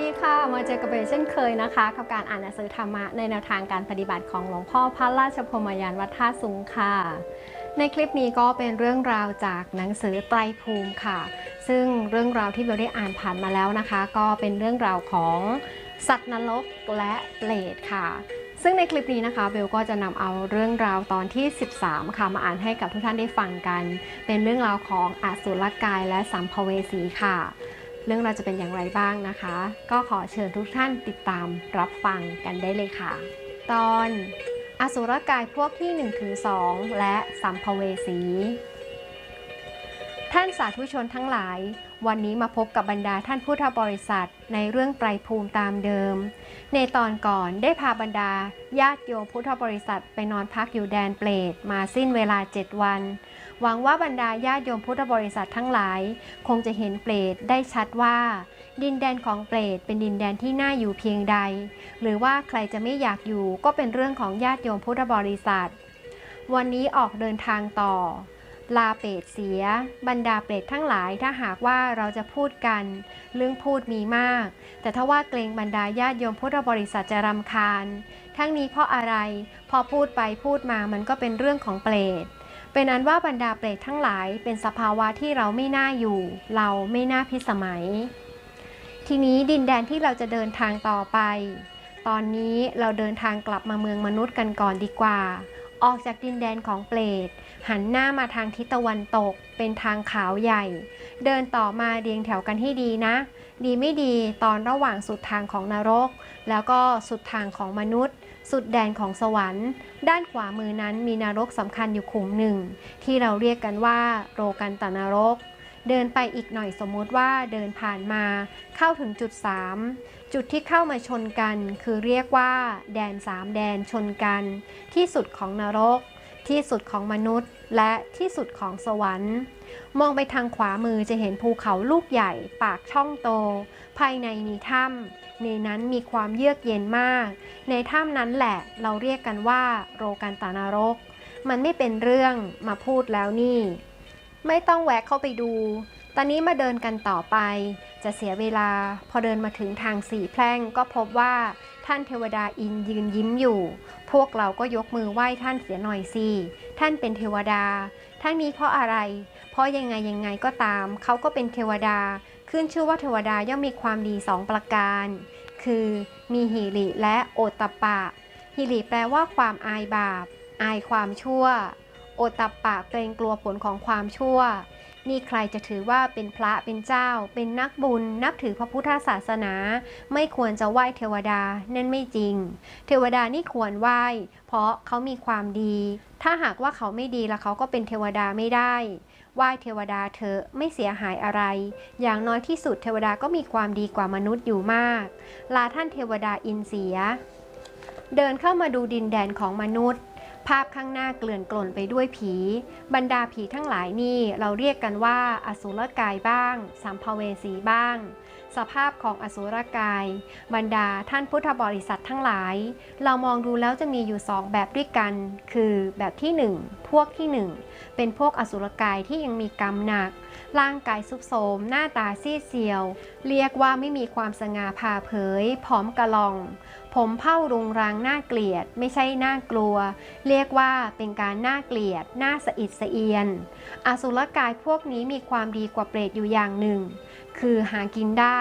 ดีค่ะมาเจอกับเบลเช่นเคยนะคะ กับการอ่านหนังสือธรรมะในแนวทางการปฏิบัติของหลวงพ่อพระราชพมยานวัดท่าสูงค่ะ ในคลิปนี้ก็เป็นเรื่องราวจากหนังสือไตรภูมิค่ะ ซึ่งเรื่องราวที่เบลได้อ่านผ่านมาแล้วนะคะ ก็เป็นเรื่องราวของสัตว์นรกและเปรตค่ะ ซึ่งในคลิปนี้นะคะเบลก็จะนำเอาเรื่องราวตอนที่ 13 ค่ะมาอ่านให้กับทุกท่านได้ฟังกัน เป็นเรื่องราวของอสุรกายและสัมภเวสีค่ะ เรื่องราวจะเป็นอย่างไรบ้างนะคะ ก็ขอเชิญทุกท่านติดตามรับฟังกันได้เลยค่ะ ตอนอสุรกายพวกที่1ถึง2และสัมภเวสี ท่านสาธุชนทั้งหลาย วันนี้มาพบกับบรรดาท่านพุทธบริษัทในเรื่องไตรภูมิตามเดิม ในตอนก่อนได้พาบรรดาญาติโยมพุทธบริษัทไปนอนพักอยู่แดนเปรตมาสิ้นเวลา 7 วัน หวังว่าบรรดาญาติโยมพุทธบริษัททั้งหลาย คงจะเห็นเปรตได้ชัดว่า ดินแดนของเปรตเป็นดินแดนที่น่าอยู่เพียงใด หรือว่าใครจะไม่อยากอยู่ก็เป็นเรื่องของญาติโยมพุทธบริษัท วันนี้ออกเดินทางต่อ ลาเปรตเสีย บรรดาเปรตทั้งหลายถ้าหากว่าเราจะพูดกัน เรื่องพูดมีมาก แต่ถ้าว่าเกรงบรรดาญาติโยมพุทธบริษัทจะรำคาญ ทั้งนี้เพราะอะไรพอพูดไปพูดมามันก็เป็นเรื่องของเปรตเป็นอันว่าบรรดาเปรตทั้งหลายเป็นสภาวะที่เราไม่น่าอยู่ เราไม่น่าพิสมัย ทีนี้ดินแดนที่เราจะเดินทางต่อไป ตอนนี้เราเดินทางกลับมาเมืองมนุษย์กันก่อนดีกว่า ออกจากดินแดนของเปรต หันหน้ามาทางทิศตะวันตก เป็นทางขาวใหญ่ เดินต่อมาเรียงแถวกันให้ดีนะ ดีไม่ดีตอนระหว่างสุดทางของนรก แล้วก็สุดทางของมนุษย์ สุดแดนของสวรรค์ ด้านขวามือนั้นมีนรกสำคัญอยู่ขุมหนึ่ง ที่เราเรียกกันว่าโรกันตนรกเดินไปอีกหน่อยสมมติว่าเดินผ่านมาเข้าถึงจุด 3 จุดที่เข้ามาชนกัน คือเรียกว่า แดน 3 แดนชนกัน ที่สุดของนรก ที่สุดของมนุษย์และที่สุดของสวรรค์ มองไปทางขวามือจะเห็นภูเขาลูกใหญ่ ปากช่องโต ภายในมีถ้ำในนั้นมีความเยือกเย็นมาก ในถ้ำนั้นแหละเราเรียกกันว่า โรกันตานรก มันไม่เป็นเรื่องมาพูดแล้วนี่ ไม่ต้องแวะเข้าไปดู ตอนนี้มาเดินกันต่อไป จะเสียเวลา พอเดินมาถึงทางสี่แพร่งก็พบว่า ท่านเทวดาอินยืนยิ้มอยู่ พวกเราก็ยกมือไหว้ท่านเสียหน่อยสิ ท่านเป็นเทวดาทั้งนี้เพราะอะไร เพราะยังไงยังไงก็ตาม เขาก็เป็นเทวดา ขึ้นชื่อว่าเทวดาย่อมมีความดีสองประการ คือมีหิริและโอตปปะหิริแปลว่าความอายบาป อายความชั่ว โอตปะเกรงกลัวผลของความชั่ว นี่ใครจะถือว่าเป็นพระเป็นเจ้า เป็นนักบุญ นับถือพระพุทธศาสนา ไม่ควรจะไหว้เทวดานั่นไม่จริง เทวดานี่ควรไหว้ เพราะเขามีความดี ถ้าหากว่าเขาไม่ดีแล้วเขาก็เป็นเทวดาไม่ได้ไหว้เทวดาเถอะไม่เสียหายอะไร อย่างน้อยที่สุดเทวดาก็มีความดีกว่ามนุษย์อยู่มาก ลาท่านเทวดาอินเสีย เดินเข้ามาดูดินแดนของมนุษย์ ภาพข้างหน้าเกลื่อนกล่นไปด้วยผี บรรดาผีทั้งหลายนี่เราเรียกกันว่า อสุรกายบ้าง สัมภเวสีบ้าง สภาพของอสุรกาย บรรดาท่านพุทธบริษัททั้งหลาย เรามองดูแล้วจะมีอยู่สองแบบด้วยกัน คือแบบที่หนึ่งพวกที่หนึ่งเป็นพวกอสุรกายที่ยังมีกรรมหนัก ร่างกายสุกโสมหน้าตาซีดเซียว เรียกว่าไม่มีความสง่าผ่าเผยผอมกระลอง ผมเผ้ารุงรังน่าเกลียด ไม่ใช่น่ากลัว เรียกว่าเป็นการน่าเกลียดน่าสะอิดสะเอียน อสุรกายพวกนี้มีความดีกว่าเปรตอยู่อย่างหนึ่ง คือหากินได้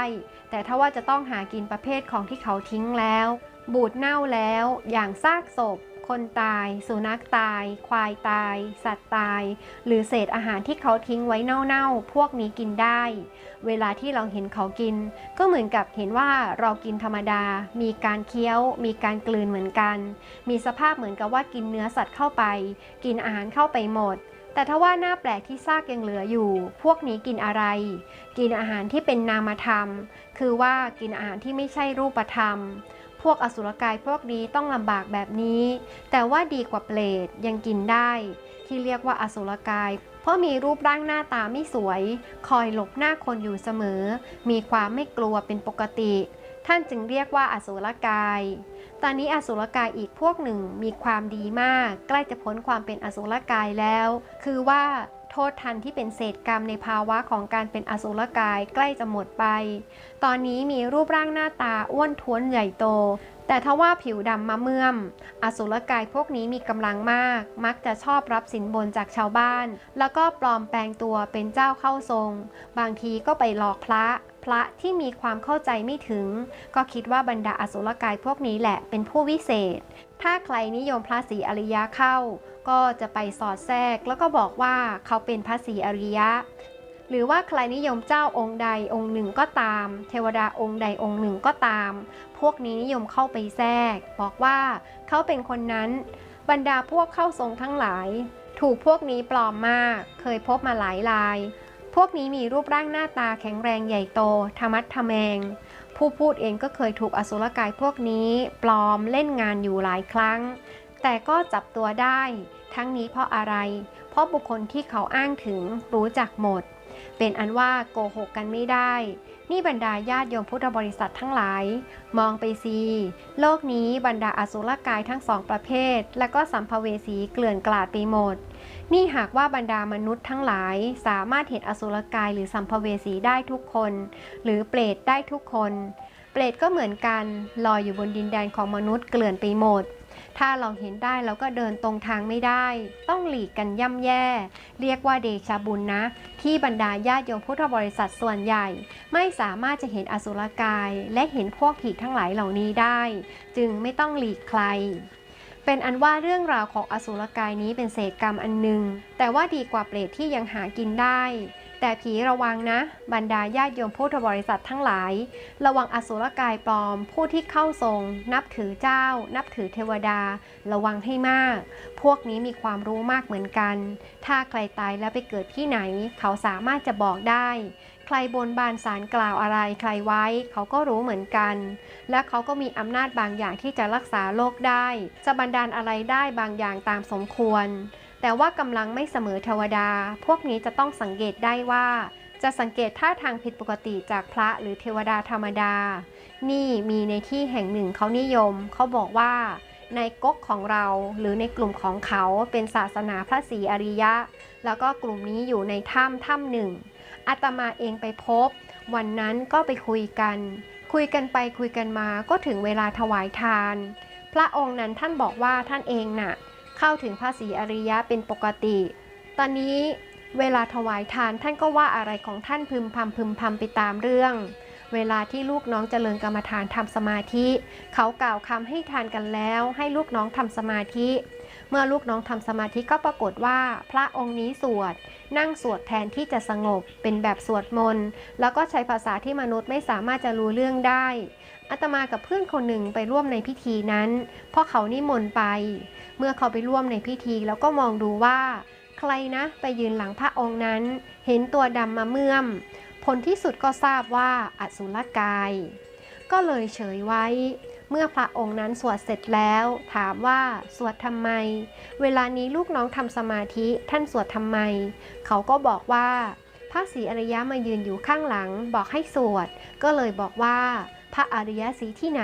แต่ถ้าว่าจะต้องหากินประเภทของที่เขาทิ้งแล้ว บูดเน่าแล้ว อย่างซากศพ คนตาย สุนัขตาย ควายตาย สัตว์ตาย หรือเศษอาหารที่เขาทิ้งไว้เน่าๆ พวกนี้กินได้ เวลาที่เราเห็นเขากิน ก็เหมือนกับเห็นว่าเรากินธรรมดา มีการเคี้ยว มีการกลืนเหมือนกัน มีสภาพเหมือนกับว่ากินเนื้อสัตว์เข้าไป กินอาหารเข้าไปหมดแต่ถ้าว่าหน้าแปลกที่ซากยังเหลืออยู่ พวกนี้กินอะไร กินอาหารที่เป็นนามธรรม คือว่ากินอาหารที่ไม่ใช่รูปธรรม พวกอสุรกายพวกนี้ต้องลำบากแบบนี้ แต่ว่าดีกว่าเปรตยังกินได้ ที่เรียกว่าอสุรกาย เพราะมีรูปร่างหน้าตาไม่สวย คอยหลบหน้าคนอยู่เสมอ มีความไม่กลัวเป็นปกติ ท่านจึงเรียกว่าอสุรกาย ตอนนี้อสุรกายอีกพวกหนึ่งมีความดีมาก ใกล้จะพ้นความเป็นอสุรกายแล้ว คือว่า โทษทันที่เป็นเศษกรรมในภาวะของการเป็นอสุรกายใกล้จะหมดไป ตอนนี้มีรูปร่างหน้าตาอ้วนท้วนใหญ่โต แต่ทว่าผิวดำมะเมื่อม อสุรกายพวกนี้มีกำลังมาก มักจะชอบรับสินบนจากชาวบ้าน แล้วก็ปลอมแปลงตัวเป็นเจ้าเข้าทรง บางทีก็ไปหลอกพระ พระที่มีความเข้าใจไม่ถึง ก็คิดว่าบรรดาอสุรกายพวกนี้แหละเป็นผู้วิเศษ ถ้าใครนิยมพระศรีอริยะเข้า ก็จะไปสอดแทรกแล้วก็บอกว่าเขาเป็นพระศรีอริยะ หรือว่าใครนิยมเจ้าองค์ใดองค์หนึ่งก็ตาม เทวดาองค์ใดองค์หนึ่งก็ตาม พวกนี้นิยมเข้าไปแทรก บอกว่าเขาเป็นคนนั้น บรรดาพวกเข้าทรงทั้งหลาย ถูกพวกนี้ปลอมมาก เคยพบมาหลายราย พวกนี้มีรูปร่างหน้าตาแข็งแรงใหญ่โต ธรรมัดทะแมง ผู้พูดเองก็เคยถูกอสุรกายพวกนี้ ปลอมเล่นงานอยู่หลายครั้ง แต่ก็จับตัวได้ ทั้งนี้เพราะอะไร เพราะบุคคลที่เขาอ้างถึงรู้จักหมด เป็นอันว่าโกหกกันไม่ได้ นี่บรรดาญาติโยมพุทธบริษัททั้งหลาย มองไปซีโลกนี้บรรดาอสุรกายทั้งสองประเภท และก็สัมภเวสีเกลื่อนกลาดไปหมด นี่หากว่าบรรดามนุษย์ทั้งหลายสามารถเห็นอสุรกายหรือสัมภเวสีได้ทุกคน หรือเปรตได้ทุกคน เปรตก็เหมือนกันลอยอยู่บนดินแดนของมนุษย์เกลื่อนไปหมด ถ้าเราเห็นได้เราก็เดินตรงทางไม่ได้ ต้องหลีกกันย่ำแย่ เรียกว่าเดชะบุญนะ ที่บรรดาญาติโยมพุทธบริษัทส่วนใหญ่ ไม่สามารถจะเห็นอสุรกาย และเห็นพวกผีทั้งหลายเหล่านี้ได้ จึงไม่ต้องหลีกใคร เป็นอันว่าเรื่องราวของอสุรกายนี้เป็นเศษกรรมอันหนึ่งแต่ว่าดีกว่าเปรตที่ยังหากินได้ แต่ผีระวังนะ บรรดาญาติโยมพุทธบริษัททั้งหลาย ระวังอสุรกายปลอม ผู้ที่เข้าทรง นับถือเจ้า นับถือเทวดา ระวังให้มาก พวกนี้มีความรู้มากเหมือนกัน ถ้าใครตายแล้วไปเกิดที่ไหน เขาสามารถจะบอกได้ ใครบนบานสารกล่าวอะไรใครไว้ เขาก็รู้เหมือนกัน และเขาก็มีอำนาจบางอย่างที่จะรักษาโรคได้ จะบันดาลอะไรได้บางอย่างตามสมควร แต่ว่ากำลังไม่เสมอเทวดา พวกนี้จะต้องสังเกตได้ว่า จะสังเกตท่าทางผิดปกติจากพระหรือเทวดาธรรมดา นี่มีในที่แห่งหนึ่งเขานิยม เขาบอกว่าในก๊กของเราหรือในกลุ่มของเขาเป็นศาสนาพระศรีอริยะ แล้วก็กลุ่มนี้อยู่ในถ้ำถ้ำหนึ่ง อาตมาเองไปพบ วันนั้นก็ไปคุยกัน คุยกันไปคุยกันมาก็ถึงเวลาถวายทาน พระองค์นั้นท่านบอกว่าท่านเองน่ะ เข้าถึงพระศรีอริยะเป็นปกติ ตอนนี้เวลาถวายทานท่านก็ว่าอะไรของท่านพึมพำพึมพำไปตามเรื่อง เวลาที่ลูกน้องเจริญกรรมฐานทำสมาธิ เขากล่าวคำให้ทานกันแล้ว ให้ลูกน้องทำสมาธิ เมื่อลูกน้องทำสมาธิก็ปรากฏว่า พระองค์นี้สวด นั่งสวดแทนที่จะสงบเป็นแบบสวดมนต์แล้วก็ใช้ภาษาที่มนุษย์ไม่สามารถจะรู้เรื่องได้อาตมากับเพื่อนคนหนึ่งไปร่วมในพิธีนั้นเพราะเขานิมนต์ไป เมื่อเขาไปร่วมในพิธีแล้วก็มองดูว่า ใครนะไปยืนหลังพระองค์นั้น เห็นตัวดำมาเมื่อม ผลที่สุดก็ทราบว่าอสุรกาย ก็เลยเฉยไว้ เมื่อพระองค์นั้นสวดเสร็จแล้ว ถามว่าสวดทำไม เวลานี้ลูกน้องทำสมาธิท่านสวดทำไม เขาก็บอกว่า พระศรีอริยะมายืนอยู่ข้างหลัง บอกให้สวด ก็เลยบอกว่า พระอริยสีที่ไหน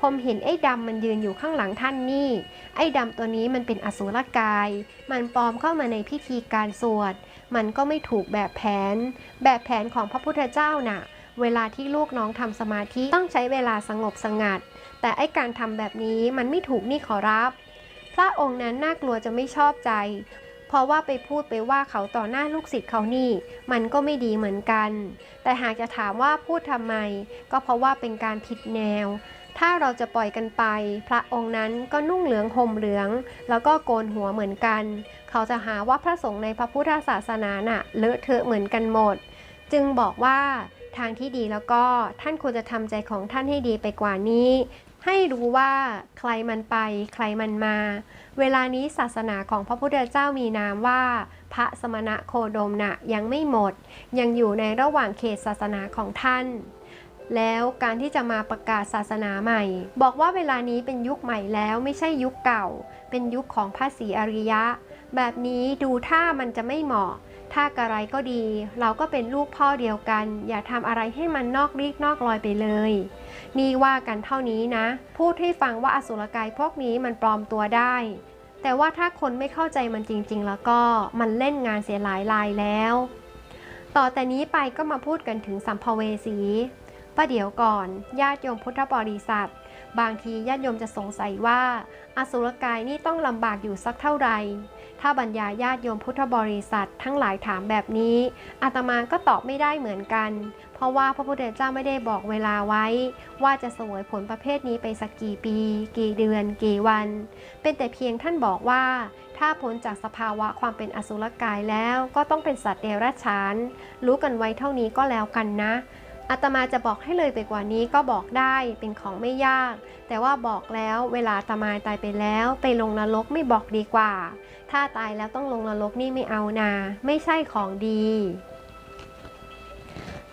ผมเห็นไอ้ดำมันยืนอยู่ข้างหลังท่านนี่ ไอ้ดำตัวนี้มันเป็นอสุรกาย มันปลอมเข้ามาในพิธีการสวด มันก็ไม่ถูกแบบแผน แบบแผนของพระพุทธเจ้าน่ะ เวลาที่ลูกน้องทำสมาธิต้องใช้เวลาสงบสงัด แต่ไอการทำแบบนี้มันไม่ถูกนี่ขอรับ พระองค์นั้นน่ากลัวจะไม่ชอบใจ เพราะว่าไปพูดไปว่าเขาต่อหน้าลูกศิษย์เขานี่ มันก็ไม่ดีเหมือนกัน แต่หากจะถามว่าพูดทำไม ก็เพราะว่าเป็นการผิดแนว ถ้าเราจะปล่อยกันไป พระองค์นั้นก็นุ่งเหลืองห่มเหลือง แล้วก็โกนหัวเหมือนกัน เขาจะหาว่าพระสงฆ์ในพระพุทธศาสนาน่ะเลอะเทอะเหมือนกันหมด จึงบอกว่าทางที่ดีแล้วก็ท่านควรจะทำใจของท่านให้ดีไปกว่านี้ ให้รู้ว่าใครมันไป ใครมันมา เวลานี้ศาสนาของพระพุทธเจ้ามีนามว่า พระสมณะโคดมนะยังไม่หมด ยังอยู่ในระหว่างเขตศาสนาของท่าน แล้วการที่จะมาประกาศศาสนาใหม่ บอกว่าเวลานี้เป็นยุคใหม่แล้วไม่ใช่ยุคเก่า เป็นยุคของพระศรีอริยะ แบบนี้ดูท่ามันจะไม่เหมาะ ถ้ากระไรก็ดี เราก็เป็นลูกพ่อเดียวกัน อย่าทำอะไรให้มันนอกรีกนอกรอยไปเลย นี่ว่ากันเท่านี้นะ พูดให้ฟังว่าอสุรกายพวกนี้มันปลอมตัวได้ แต่ว่าถ้าคนไม่เข้าใจมันจริง ๆ แล้วก็มันเล่นงานเสียหลายรายแล้ว ต่อแต่นี้ไปก็มาพูดกันถึงสัมภเวสีประเดี๋ยวก่อน ญาติโยมพุทธบริษัท บางทีญาติโยมจะสงสัยว่า อสุรกายนี่ต้องลำบากอยู่สักเท่าไหร่ถ้าบรรยายญาติโยมพุทธบริษัททั้งหลายถามแบบนี้ อาตมาก็ตอบไม่ได้เหมือนกัน เพราะว่าพระพุทธเจ้าไม่ได้บอกเวลาไว้ ว่าจะสวยผลประเภทนี้ไปสักกี่ปี กี่เดือน กี่วัน เป็นแต่เพียงท่านบอกว่า ถ้าพ้นจากสภาวะความเป็นอสุรกายแล้วก็ต้องเป็นสัตว์เดรัจฉาน รู้กันไว้เท่านี้ก็แล้วกันนะ อาตมาจะบอกให้เลยไปกว่านี้ก็บอกได้เป็นของไม่ยาก แต่ว่าบอกแล้วเวลาอาตมาตายไปแล้วไปลงนรกไม่บอกดีกว่า ถ้าตายแล้วต้องลงนรกนี่ไม่เอานา ไม่ใช่ของดี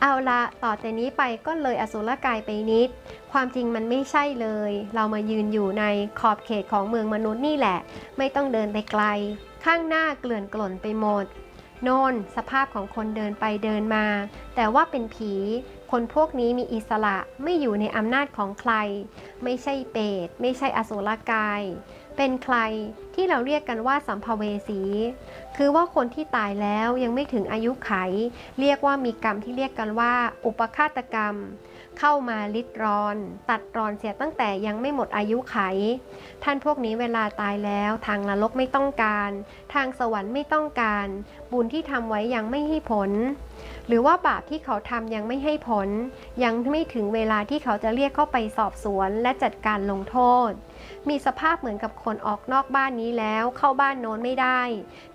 เอาละต่อแต่นี้ไปก็เลยอสุรกายไปนิด ความจริงมันไม่ใช่เลย เรามายืนอยู่ในขอบเขตของเมืองมนุษย์นี่แหละ ไม่ต้องเดินไปไกล ข้างหน้าเกลื่อนกล่นไปหมดโน่นสภาพของคนเดินไปเดินมา แต่ว่าเป็นผี คนพวกนี้มีอิสระไม่อยู่ในอำนาจของใคร ไม่ใช่เปรตไม่ใช่อสุรกาย เป็นใครที่เราเรียกกันว่าสัมภเวสี คือว่าคนที่ตายแล้วยังไม่ถึงอายุไข เรียกว่ามีกรรมที่เรียกกันว่า อุปฆาตกรรม เข้ามาลิดรอน ตัดรอนเสียตั้งแต่ยังไม่หมดอายุไข ท่านพวกนี้เวลาตายแล้วทางนรกไม่ต้องการ ทางสวรรค์ไม่ต้องการ บุญที่ทำไว้ยังไม่ให้ผล หรือว่าบาปที่เขาทำยังไม่ให้ผล ยังไม่ถึงเวลาที่เขาจะเรียกเข้าไปสอบสวนและจัดการลงโทษ มีสภาพเหมือนกับคนออกนอกบ้านนี้แล้ว เข้าบ้านโน้นไม่ได้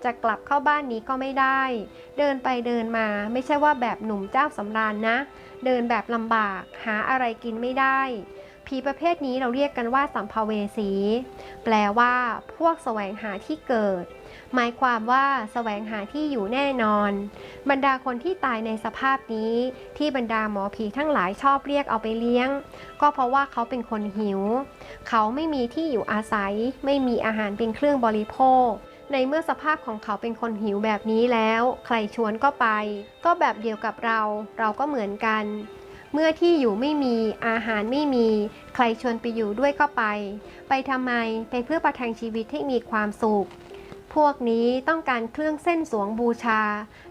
จะกลับเข้าบ้านนี้ก็ไม่ได้ เดินไปเดินมาไม่ใช่ว่าแบบหนุ่มเจ้าสำราญนะ เดินแบบลำบากหาอะไรกินไม่ได้ผีประเภทนี้เราเรียกกันว่าสัมภเวสี แปลว่า พวกแสวงหาที่เกิด หมายความว่าแสวงหาที่อยู่แน่นอน บรรดาคนที่ตายในสภาพนี้ ที่บรรดาหมอผีทั้งหลายชอบเรียกเอาไปเลี้ยง ก็เพราะว่าเขาเป็นคนหิว เขาไม่มีที่อยู่อาศัย ไม่มีอาหารเป็นเครื่องบริโภค ในเมื่อสภาพของเขาเป็นคนหิวแบบนี้แล้ว ใครชวนก็ไป ก็แบบเดียวกับเรา เราก็เหมือนกันเมื่อที่อยู่ไม่มีอาหารไม่มี ใครชวนไปอยู่ด้วยก็ไป ไปทำไม ไปเพื่อประทังชีวิตให้มีความสุข พวกนี้ต้องการเครื่องเส้นสวงบูชา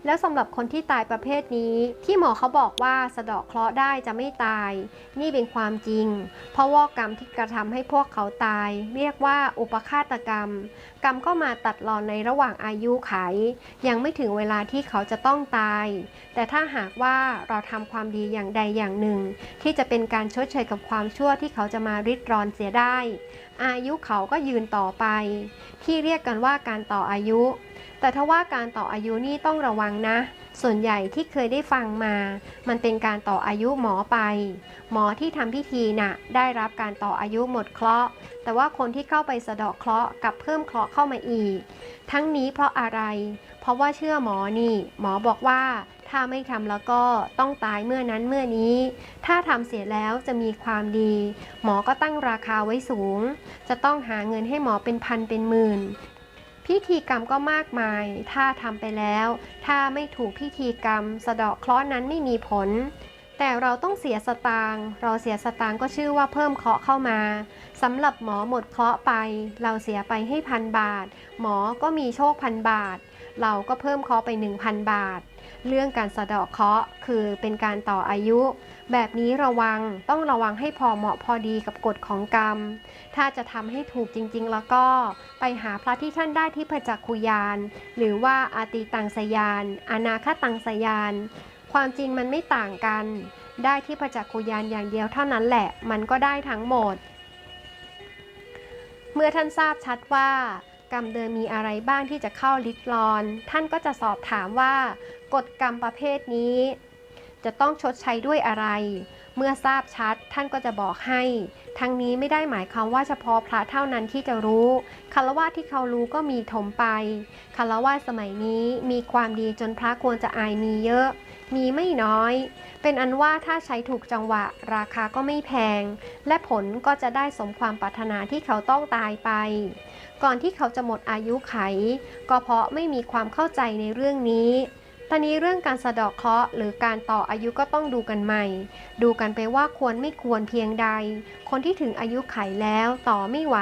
แล้วสำหรับคนที่ตายประเภทนี้ ที่หมอเขาบอกว่าสะเดาะเคราะห์ได้จะไม่ตาย นี่เป็นความจริง เพราะว่ากรรมที่กระทำให้พวกเขาตาย เรียกว่าอุปฆาตกรรม กรรมก็มาตัดรอนในระหว่างอายุไข ยังไม่ถึงเวลาที่เขาจะต้องตาย แต่ถ้าหากว่าเราทำความดีอย่างใดอย่างหนึ่ง ที่จะเป็นการชดเชยกับความชั่วที่เขาจะมาริดรอนเสียได้ อายุเขาก็ยืนต่อไป ที่เรียกกันว่าการต่ออายุ แต่ถ้าว่าการต่ออายุนี่ต้องระวังนะ ส่วนใหญ่ที่เคยได้ฟังมา มันเป็นการต่ออายุหมอไป หมอที่ทำพิธีน่ะได้รับการต่ออายุหมดเคราะห์ แต่ว่าคนที่เข้าไปสะเดาะเคราะห์กลับเพิ่มเคราะห์เข้ามาอีก ทั้งนี้เพราะอะไร เพราะว่าเชื่อหมอนี่ หมอบอกว่า ถ้าไม่ทำแล้วก็ต้องตายเมื่อนั้นเมื่อนี้ ถ้าทำเสียแล้วจะมีความดี หมอก็ตั้งราคาไว้สูง จะต้องหาเงินให้หมอเป็นพันเป็นหมื่น พิธีกรรมก็มากมาย ถ้าทำไปแล้ว ถ้าไม่ถูกพิธีกรรม สะเดาะเคราะห์นั้นไม่มีผลแต่เราต้องเสียสตางค์เราเสียสตางค์ก็ชื่อว่าเพิ่มเคราะห์เข้ามาสำหรับหมอหมดเคราะห์ไป เราเสียไปให้พันบาท หมอก็มีโชคพันบาท เราก็เพิ่มเคาะห์ไป 1,000 บาท เรื่องการสะเดาะเคาะคือเป็นการต่ออายุ แบบนี้ระวังต้องระวังให้พอเหมาะพอดีกับกฎของกรรม ถ้าจะทำให้ถูกจริงๆ แล้วก็ไปหาพระที่ท่านได้ที่พระจักคุยาน หรือว่าอาติตังสยาน อนาคตังสยาน ความจริงมันไม่ต่างกัน ได้ที่พระจักคุยานอย่างเดียวเท่านั้นแหละ มันก็ได้ทั้งหมด เมื่อท่านทราบชัดว่า กรรมเดิมมีอะไรบ้างที่จะเข้าลิดรอน ท่านก็จะสอบถามว่ากฎกรรมประเภทนี้ จะต้องชดใช้ด้วยอะไร เมื่อทราบชัดท่านก็จะบอกให้ ทั้งนี้ไม่ได้หมายความว่าเฉพาะพระเท่านั้นที่จะรู้คารวะที่เขารู้ก็มีถมไปคารวะสมัยนี้มีความดีจนพระควรจะอายมีเยอะ มีไม่น้อย เป็นอันว่าถ้าใช้ถูกจังหวะ ราคาก็ไม่แพง และผลก็จะได้สมความปรารถนาที่เขาต้องตายไป ก่อนที่เขาจะหมดอายุไข ก็เพราะไม่มีความเข้าใจในเรื่องนี้ ตอนนี้เรื่องการสะเดาะเคราะห์หรือการต่ออายุก็ต้องดูกันใหม่ ดูกันไปว่าควรไม่ควรเพียงใด คนที่ถึงอายุไขแล้วต่อไม่ไหว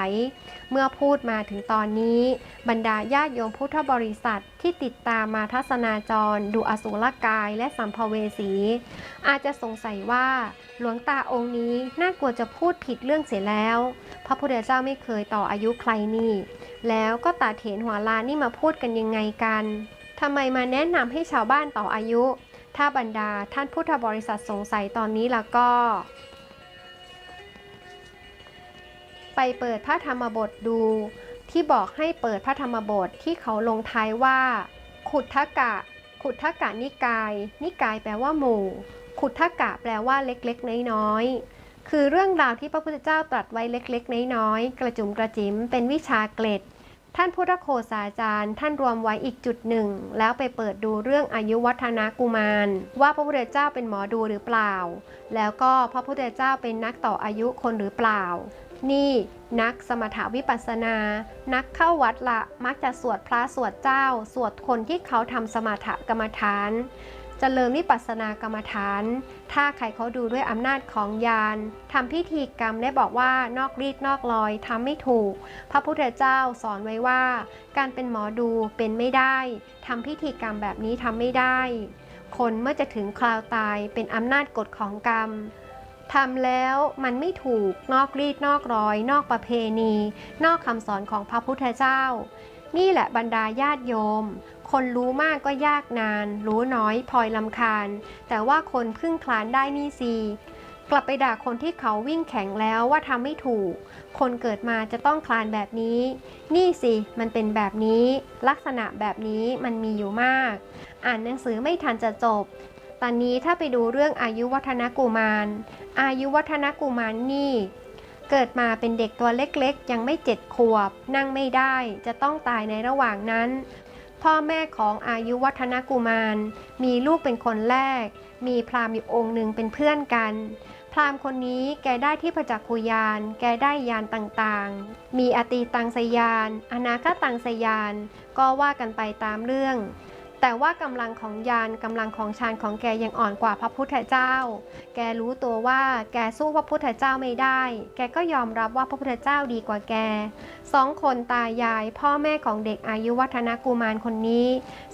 เมื่อพูดมาถึงตอนนี้ บรรดาญาติโยมพุทธบริษัทที่ติดตามมาทัศนาจร ดูอสุรกายและสัมภเวสี อาจจะสงสัยว่า หลวงตาองค์นี้น่ากลัวจะพูดผิดเรื่องเสียแล้ว พระพุทธเจ้าไม่เคยต่ออายุใครนี่ แล้วก็ตาเถนหัวลานนี่มาพูดกันยังไงกัน ทำไมมาแนะนำให้ชาวบ้านต่ออายุ ถ้าบรรดาท่านพุทธบริษัทสงสัยตอนนี้แล้วก็ ไปเปิดพระธรรมบทดู ที่บอกให้เปิดพระธรรมบทที่เขาลงท้ายว่า ขุททกะ ขุททกะนิกาย นิกายแปลว่าหมู่ ขุททกะแปลว่าเล็กๆ น้อยๆคือเรื่องราวที่พระพุทธเจ้าตรัสไว้เล็กๆ น้อยๆกระจุมกระจิ๋มเป็นวิชาเกล็ด ท่านพุทธโคสาจารย์ ท่านรวมไว้อีกจุดหนึ่ง แล้วไปเปิดดูเรื่องอายุวัฒนากุมาร ว่าพระพุทธเจ้าเป็นหมอดูหรือเปล่า แล้วก็พระพุทธเจ้าเป็นนักต่ออายุคนหรือเปล่า นี่นักสมถาวิปัสนา นักเข้าวัดละมักจะสวดพระสวดเจ้า สวดคนที่เขาทำสมถกรรมฐาน เจริญวิปัสสนากรรมฐาน ถ้าใครเขาดูด้วยอำนาจของญาณทำพิธีกรรมได้บอกว่านอกรีดนอกรอยทำไม่ถูก พระพุทธเจ้าสอนไว้ว่า การเป็นหมอดูเป็นไม่ได้ทำพิธีกรรมแบบนี้ทำไม่ได้ คนเมื่อจะถึงคราวตายเป็นอำนาจกฎของกรรมทำแล้วมันไม่ถูกนอกรีดนอกรอย นอกประเพณี นอกคำสอนของพระพุทธเจ้า นี่แหละบรรดาญาติโยม คนรู้มากก็ยากนาน รู้น้อยพลอยลำคาญ แต่ว่าคนพึ่งคลานได้นี่สิกลับไปด่าคนที่เขาวิ่งแข่งแล้วว่าทำไม่ถูก คนเกิดมาจะต้องคลานแบบนี้ นี่สิมันเป็นแบบนี้ ลักษณะแบบนี้มันมีอยู่มาก อ่านหนังสือไม่ทันจะจบ ตอนนี้ถ้าไปดูเรื่องอายุวัฒนกุมาร อายุวัฒนกุมารนี่ เกิดมาเป็นเด็กตัวเล็กๆ ยังไม่เจ็ดขวบ นั่งไม่ได้ จะต้องตายในระหว่างนั้น พ่อแม่ของอายุวัฒนกุมาร มีลูกเป็นคนแรก มีพราหมณ์อยู่องค์หนึ่งเป็นเพื่อนกัน พราหมณ์คนนี้แกได้ที่ประจักษ์คุยาน แกได้ยานต่างๆ มีอตีตังสยาน อนาคตังสยาน ก็ว่ากันไปตามเรื่อง แต่ว่ากำลังของยานกำลังของฌานของแกยังอ่อนกว่าพระพุทธเจ้า แกรู้ตัวว่าแกสู้พระพุทธเจ้าไม่ได้ แกก็ยอมรับว่าพระพุทธเจ้าดีกว่าแกสองคนตายาย พ่อแม่ของเด็กอายุวัฒนกุมารคนนี้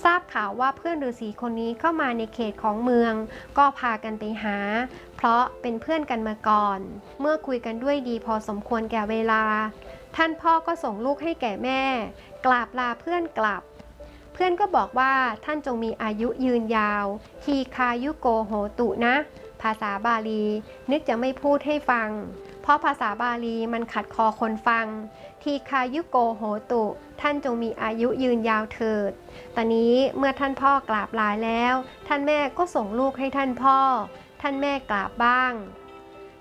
ทราบข่าวว่าเพื่อนฤาษีคนนี้เข้ามาในเขตของเมือง ก็พากันไปหา เพราะเป็นเพื่อนกันมาก่อน เมื่อคุยกันด้วยดีพอสมควรแก่เวลา ท่านพ่อก็ส่งลูกให้แก่แม่ กราบลาเพื่อนกลับ เพื่อนก็บอกว่าท่านจงมีอายุยืนยาวทีคายุโกโหตุนะ ภาษาบาลี นึกจะไม่พูดให้ฟัง เพราะภาษาบาลีมันขัดคอคนฟัง ทีคายุโกโหตุ ท่านจงมีอายุยืนยาวเถิด ตอนนี้เมื่อท่านพ่อกราบลาแล้ว ท่านแม่ก็ส่งลูกให้ท่านพ่อ ท่านแม่กราบบ้าง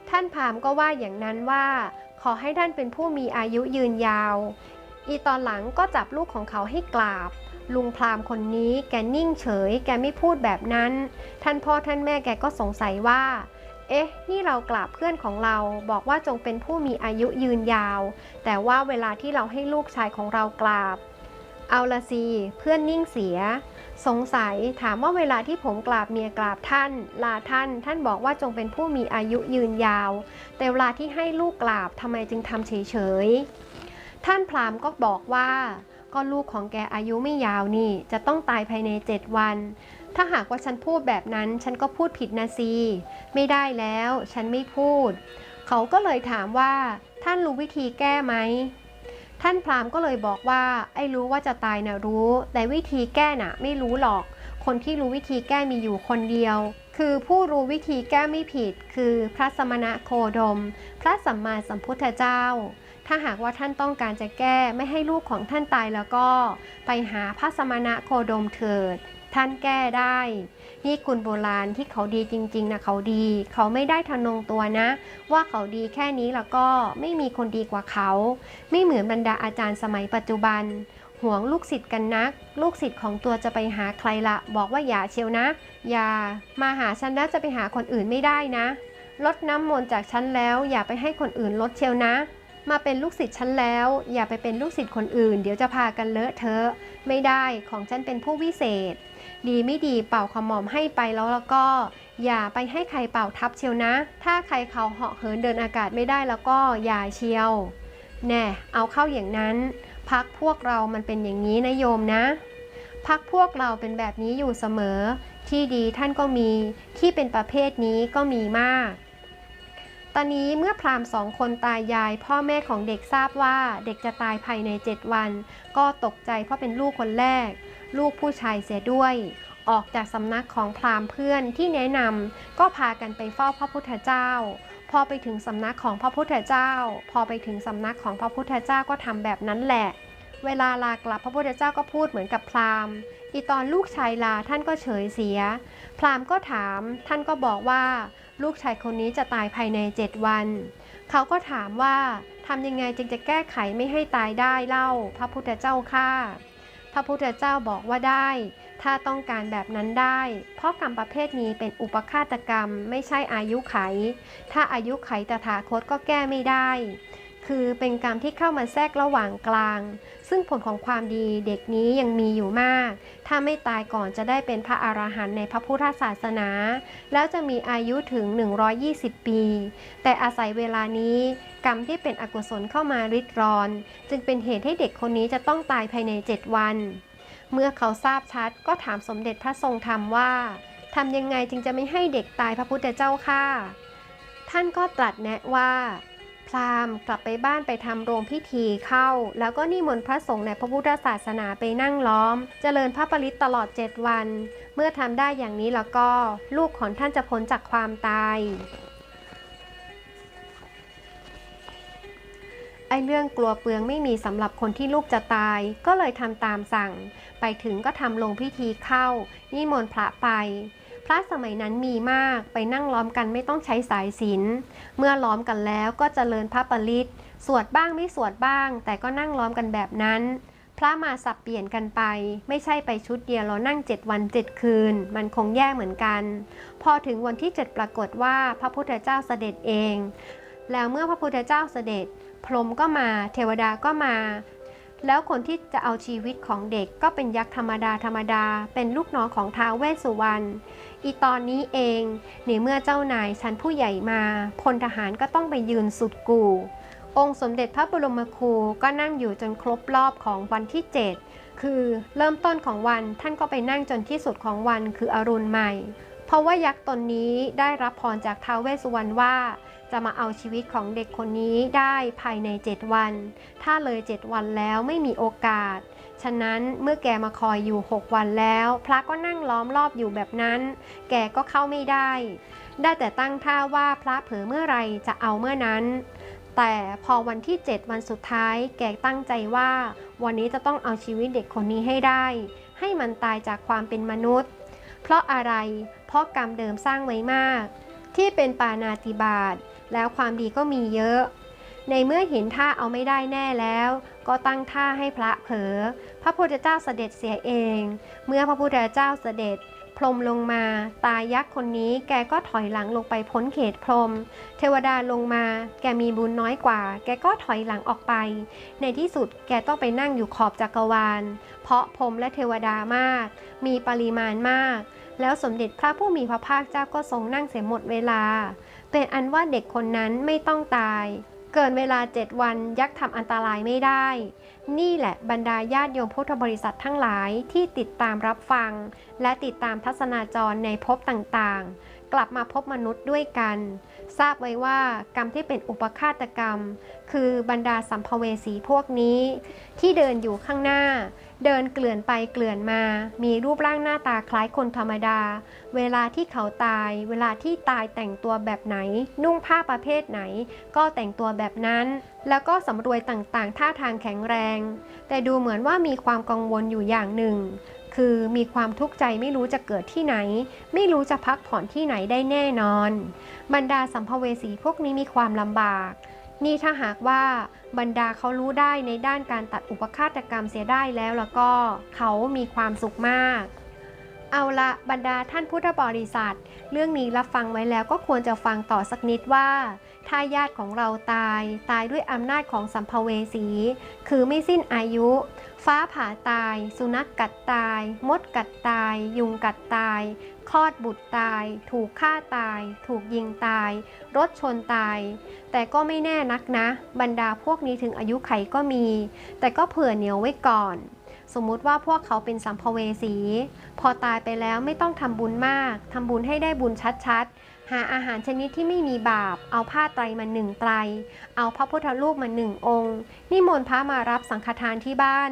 ท่านพามก็ว่าอย่างนั้นว่า ขอให้ท่านเป็นผู้มีอายุยืนยาว อีตอนหลังก็จับลูกของเขาให้กราบ ลุงพราหม์คนนี้แกนิ่งเฉย แกไม่พูดแบบนั้น ท่านพ่อท่านแม่แกก็สงสัยว่า เอ๊ะ นี่เรากราบเพื่อนของเรา บอกว่าจงเป็นผู้มีอายุยืนยาว แต่ว่าเวลาที่เราให้ลูกชายของเรากราบ เอาละสิเพื่อนนิ่งเสีย สงสัยถามว่าเวลาที่ผมกราบเมียกราบท่าน ลาท่าน ท่านบอกว่าจงเป็นผู้มีอายุยืนยาว แต่เวลาที่ให้ลูกกราบทำไมจึงทำเฉยๆท่านพราหม์ก็บอกว่า ก็ลูกของแกอายุไม่ยาวนี่ จะต้องตายภายใน7วัน ถ้าหากว่าฉันพูดแบบนั้น ฉันก็พูดผิดนะซีไม่ได้แล้ว ฉันไม่พูด เขาก็เลยถามว่า ท่านรู้วิธีแก้ไหม ท่านพราหมณ์ก็เลยบอกว่า ไอ้รู้ว่าจะตายนะรู้ แต่วิธีแก้น่ะ ไม่รู้หรอก คนที่รู้วิธีแก้มีอยู่คนเดียวคือผู้รู้วิธีแก้ไม่ผิดคือพระสมณะโคดม พระสัมมาสัมพุทธเจ้า ถ้าหากว่าท่านต้องการจะแก้ไม่ให้ลูกของท่านตายแล้วก็ ไปหาพระสมณะโคดมเถิด ท่านแก้ได้ นี่คุณโบราณที่เขาดีจริงๆนะเขาดี เขาไม่ได้ทะนงตัวนะ ว่าเขาดีแค่นี้แล้วก็ไม่มีคนดีกว่าเขา ไม่เหมือนบรรดาอาจารย์สมัยปัจจุบันห่วงลูกศิษย์กันนัก ลูกศิษย์ของตัวจะไปหาใครละบอกว่าอย่าเชียวนะ อย่ามาหาฉันแล้วจะไปหาคนอื่นไม่ได้นะ ลดน้ำมนต์จากฉันแล้วอย่าไปให้คนอื่นลดเชียวนะ มาเป็นลูกศิษย์ฉันแล้ว อย่าไปเป็นลูกศิษย์คนอื่น เดี๋ยวจะพากันเลอะเทอะไม่ได้ของฉันเป็นผู้วิเศษ ดีไม่ดีเป่าขมอมให้ไปแล้วแล้วก็ อย่าไปให้ใครเป่าทับเชียวนะ ถ้าใครเขาเหาะเหินเดินอากาศไม่ได้แล้วก็อย่าเชียว แน่เอาเข้าอย่างนั้นพักพวกเรามันเป็นอย่างนี้นะโยมนะ พักพวกเราเป็นแบบนี้อยู่เสมอ ที่ดีท่านก็มี ที่เป็นประเภทนี้ก็มีมาก ตอนนี้เมื่อพราหมณ์สองคนตายาย พ่อแม่ของเด็กทราบว่าเด็กจะตายภายใน 7 วัน ก็ตกใจเพราะเป็นลูกคนแรก ลูกผู้ชายเสียด้วย ออกจากสำนักของพราหมณ์เพื่อนที่แนะนำก็พากันไปเฝ้าพระพุทธเจ้า พอไปถึงสำนักของพระพุทธเจ้า พอไปถึงสำนักของพระพุทธเจ้าก็ทำแบบนั้นแหละ เวลาลากลับพระพุทธเจ้าก็พูดเหมือนกับพราหมณ์อีตอนลูกชายลาท่านก็เฉยเสีย พราหมณ์ก็ถาม ท่านก็บอกว่า ลูกชายคนนี้จะตายภายในเจ็ดวัน เขาก็ถามว่าทำยังไงจึงจะแก้ไขไม่ให้ตายได้เล่า พระพุทธเจ้าค่าพระพุทธเจ้าบอกว่าได้ ถ้าต้องการแบบนั้นได้ เพราะกรรมประเภทนี้เป็นอุปฆาตกรรมไม่ใช่อายุไข ถ้าอายุไขตถาคตก็แก้ไม่ได้ คือเป็นกรรมที่เข้ามาแทรกระหว่างกลาง ซึ่งผลของความดีเด็กนี้ยังมีอยู่มาก ถ้าไม่ตายก่อนจะได้เป็นพระอรหันต์ในพระพุทธศาสนา แล้วจะมีอายุถึง 120 ปี แต่อาศัยเวลานี้กรรมที่เป็นอกุศลเข้ามาริดรอน จึงเป็นเหตุให้เด็กคนนี้จะต้องตายภายใน 7 วัน เมื่อเขาทราบชัดก็ถามสมเด็จพระทรงธรรมว่าทำยังไงจึงจะไม่ให้เด็กตายพระพุทธเจ้าค่ะ ท่านก็ตรัสแนะว่า พราหมณ์กลับไปบ้านไปทำโรงพิธีเข้า แล้วก็นิมนต์พระสงฆ์ในพระพุทธศาสนาไปนั่งล้อม เจริญพระปริตตลอด 7 วัน เมื่อทำได้อย่างนี้แล้วก็ลูกของท่านจะพ้นจากความตายไอ้เรื่องกลัวเปลืองไม่มีสำหรับคนที่ลูกจะตาย ก็เลยทำตามสั่ง ไปถึงก็ทำลงพิธีเข้า นิมนต์พระไป พระสมัยนั้นมีมากไปนั่งล้อมกันไม่ต้องใช้สายศีลเมื่อล้อมกันแล้วก็จเจริญพระปริตสวดบ้างไม่สวดบ้าง แต่ก็นั่งล้อมกันแบบนั้น พระมาสับเปลี่ยนกันไป ไม่ใช่ไปชุดเดียวเรานั่ง7วัน7คืน มันคงแย่เหมือนกัน พอถึงวันที่7ปรากฏว่าพระพุทธเจ้าเสด็จเอง แล้วเมื่อพระพุทธเจ้าเสด็จ พรหมก็มา เทวดาก็มาแล้วคนที่จะเอาชีวิตของเด็กก็เป็นยักษ์ธรรมดาธรรมดา เป็นลูกน้องของท้าวเวสสุวรรณ อีตอนนี้เองในเมื่อเจ้านายชั้นผู้ใหญ่มาพลทหารก็ต้องไปยืนสุดกู่องค์สมเด็จพระบรมครูก็นั่งอยู่จนครบรอบของวันที่ 7 คือเริ่มต้นของวันท่านก็ไปนั่งจนที่สุดของวันคืออรุณใหม่ เพราะว่ายักษ์ตนนี้ได้รับพรจากท้าวเวสสุวรรณว่า จะมาเอาชีวิตของเด็กคนนี้ได้ภายใน 7 วัน ถ้าเลย 7 วันแล้วไม่มีโอกาส ฉะนั้นเมื่อแกมาคอยอยู่ 6 วันแล้ว พระก็นั่งล้อมรอบอยู่แบบนั้น แกก็เข้าไม่ได้ ได้แต่ตั้งท่าว่าพระเผลอเมื่อไรจะเอาเมื่อนั้น แต่พอวันที่ 7 วันสุดท้าย แกตั้งใจว่า วันนี้จะต้องเอาชีวิตเด็กคนนี้ให้ได้ ให้มันตายจากความเป็นมนุษย์ เพราะอะไร เพราะกรรมเดิมสร้างไว้มาก ที่เป็นปานาติบาตแล้วความดีก็มีเยอะ ในเมื่อเห็นท่าเอาไม่ได้แน่แล้ว ก็ตั้งท่าให้พระเผลอ พระพุทธเจ้าเสด็จเสียเอง เมื่อพระพุทธเจ้าเสด็จพรมลงมา ตายักษ์คนนี้แกก็ถอยหลังลงไปพ้นเขตพรม เทวดาลงมา แกมีบุญน้อยกว่า แกก็ถอยหลังออกไป ในที่สุดแกต้องไปนั่งอยู่ขอบจักรวาล เพราะพรมและเทวดามาก มีปริมาณมาก แล้วสมเด็จพระผู้มีพระภาคเจ้าก็ทรงนั่งเสียหมดเวลา เป็นอันว่าเด็กคนนั้นไม่ต้องตาย เกินเวลาเจ็ดวันยักษ์ทำอันตรายไม่ได้ นี่แหละบรรดาญาติโยมพุทธบริษัททั้งหลายที่ติดตามรับฟัง และติดตามทัศนาจรในภพต่างๆ กลับมาพบมนุษย์ด้วยกัน ทราบไว้ว่ากรรมที่เป็นอุปฆาตกรรม คือบรรดาสัมภเวสีพวกนี้ ที่เดินอยู่ข้างหน้า เดินเกลื่อนไปเกลื่อนมา มีรูปร่างหน้าตาคล้ายคนธรรมดา เวลาที่เขาตาย เวลาที่ตายแต่งตัวแบบไหน นุ่งผ้าประเภทไหน ก็แต่งตัวแบบนั้น แล้วก็สำรวยต่างๆ ท่าทางแข็งแรง แต่ดูเหมือนว่ามีความกังวลอยู่อย่างหนึ่ง คือมีความทุกข์ใจไม่รู้จะเกิดที่ไหน ไม่รู้จะพักผ่อนที่ไหนได้แน่นอน บรรดาสัมภเวสีพวกนี้มีความลำบาก นี่ถ้าหากว่าบรรดาเขารู้ได้ในด้านการตัดอุปฆาตกรรมเสียได้แล้วแล้วก็เขามีความสุขมาก เอาละบรรดาท่านพุทธบริษัท เรื่องนี้รับฟังไว้แล้วก็ควรจะฟังต่อสักนิดว่าถ้าญาติของเราตายตายด้วยอำนาจของสัมภเวสี คือไม่สิ้นอายุ ฟ้าผ่าตาย สุนัขกกัดตาย มดกัดตาย ยุงกัดตาย คลอดบุตรตาย ถูกฆ่าตาย ถูกยิงตาย รถชนตาย แต่ก็ไม่แน่นักนะ บรรดาพวกนี้ถึงอายุไขก็มี แต่ก็เผื่อเหนียวไว้ก่อน สมมุติว่าพวกเขาเป็นสัมภเวสี พอตายไปแล้วไม่ต้องทำบุญมากทำบุญให้ได้บุญชัดๆ หาอาหารชนิดที่ไม่มีบาป เอาผ้าไตรมาหนึ่งไตร เอาพระพุทธรูปมาหนึ่งองค์ นิมนต์พระมารับสังฆทานที่บ้าน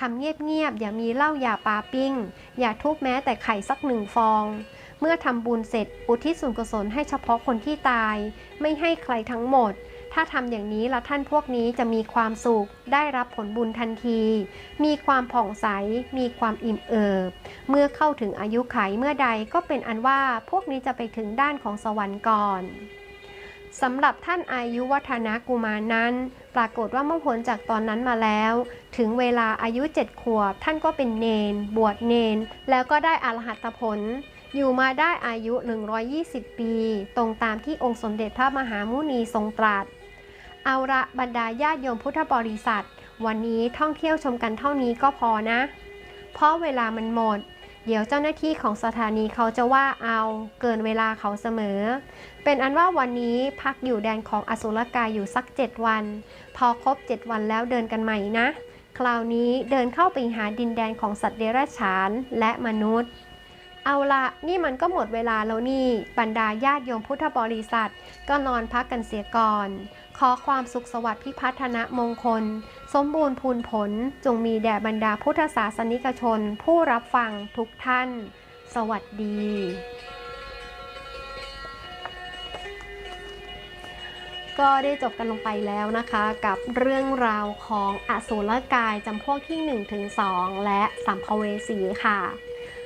ทำเงียบๆอย่ามีเหล้าอย่าปาปิ้ง อย่าทุบแม้แต่ไข่สักหนึ่งฟอง เมื่อทำบุญเสร็จอุทิศส่วนกุศลให้เฉพาะคนที่ตาย ไม่ให้ใครทั้งหมด ถ้าทำอย่างนี้ละท่านพวกนี้จะมีความสุข ได้รับผลบุญทันที มีความผ่องใส มีความอิ่มเอิบ เมื่อเข้าถึงอายุไขเมื่อใดก็เป็นอันว่าพวกนี้จะไปถึงด้านของสวรรค์ก่อน สำหรับท่านอายุวัฒนากุมารนั้น ปรากฏว่าเมื่อพ้นจากตอนนั้นมาแล้ว ถึงเวลาอายุเจ็ดขวบ ท่านก็เป็นเนน บวชเนน แล้วก็ได้อรหัตผล อยู่มาได้อายุ 120 ปี ตรงตามที่องค์สมเด็จพระมหามุนีทรงตรัส เอาละบรรดาญาติโยมพุทธบริษัท วันนี้ท่องเที่ยวชมกันเท่านี้ก็พอนะ เพราะเวลามันหมด เดี๋ยวเจ้าหน้าที่ของสถานีเขาจะว่าเอาเกินเวลาเขาเสมอ เป็นอันว่าวันนี้พักอยู่แดนของอสุรกายอยู่สัก 7 วัน พอครบ 7 วันแล้วเดินกันใหม่นะ คราวนี้เดินเข้าไปหาดินแดนของสัตว์เดรัจฉานและมนุษย์เอาละนี่มันก็หมดเวลาแล้วนี่ บรรดาญาติโยมพุทธบริษัท ก็นอนพักกันเสียก่อน ขอความสุขสวัสดิ์พิพัฒนะมงคล สมบูรณ์พูนผลจงมีแด่บรรดาพุทธศาสนิกชน ผู้รับฟังทุกท่าน สวัสดี ก็ได้จบกันลงไปแล้วนะคะ กับเรื่องราวของอสูรกายจำพวกที่ 1-2 และสัมภเวสีค่ะ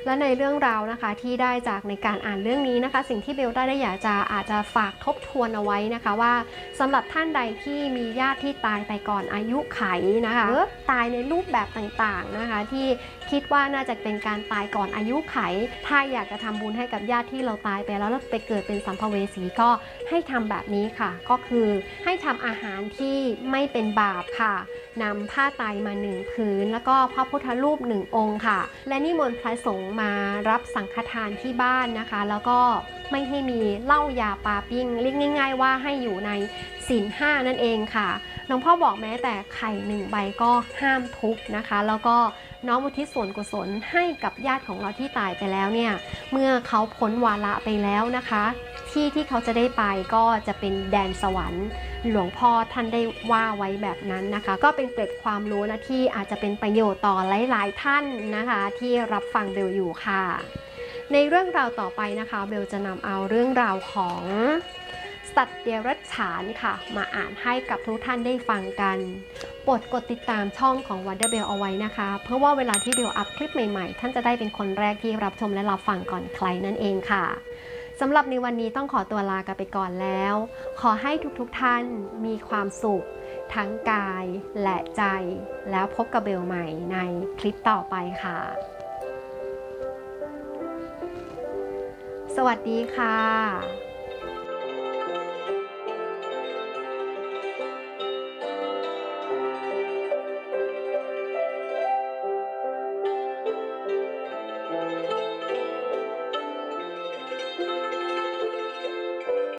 และในเรื่องราวนะคะที่ได้จากในการอ่านเรื่องนี้นะคะ สิ่งที่เบลได้ได้อยากจะอาจจะฝากทบทวนเอาไว้นะคะว่าสำหรับท่านใดที่มีญาติที่ตายไปก่อนอายุไขนะคะหรือตายในรูปแบบต่างๆนะคะ ที่คิดว่าน่าจะเป็นการตายก่อนอายุไข ถ้าอยากจะทำบุญให้กับญาติที่เราตายไปแล้วแล้วไปเกิดเป็นสัมภเวสีก็ให้ทำแบบนี้ค่ะ ก็คือให้ทำอาหารที่ไม่เป็นบาปค่ะ นำผ้าไตรมาหนึ่งผืน แล้วก็พระพุทธรูปหนึ่งองค์ค่ะ และนิมนต์พระสงฆ์มารับสังฆทานที่บ้านนะคะ แล้วก็ไม่ให้มีเหล้ายาปาปิ้งเรียกง่าย ๆ ว่าให้อยู่ในศีลห้านั่นเองค่ะหลวงพ่อบอกแม้แต่ไข่หนึ่งใบก็ห้ามทุบนะคะ แล้วก็น้อมอุทิศส่วนกุศลให้กับญาติของเราที่ตายไปแล้วเนี่ยเมื่อเขาพ้นวาระไปแล้วนะคะ ที่ที่เขาจะได้ไปก็จะเป็นแดนสวรรค์ หลวงพ่อท่านได้ว่าไว้แบบนั้นนะคะ ก็เป็นเกร็ดความรู้นะที่อาจจะเป็นประโยชน์ต่อหลาย ๆ ท่านนะคะ ที่รับฟังเบลอยู่ค่ะ ในเรื่องราวต่อไปนะคะ เบลจะนำเอาเรื่องราวของสัตว์เดรัจฉานค่ะ มาอ่านให้กับทุกท่านได้ฟังกันโปรดกดติดตามช่องของ Wonder Bell เอาไว้นะคะ เพื่อว่าเวลาที่เบลอัพคลิปใหม่ๆ ท่านจะได้เป็นคนแรกที่รับชมและรับฟังก่อนใครนั่นเองค่ะ สำหรับในวันนี้ต้องขอตัวลากันไปก่อนแล้ว ขอให้ทุกๆท่านมีความสุข ทั้งกายและใจ แล้วพบกับเบลใหม่ในคลิปต่อไปค่ะ สวัสดีค่ะ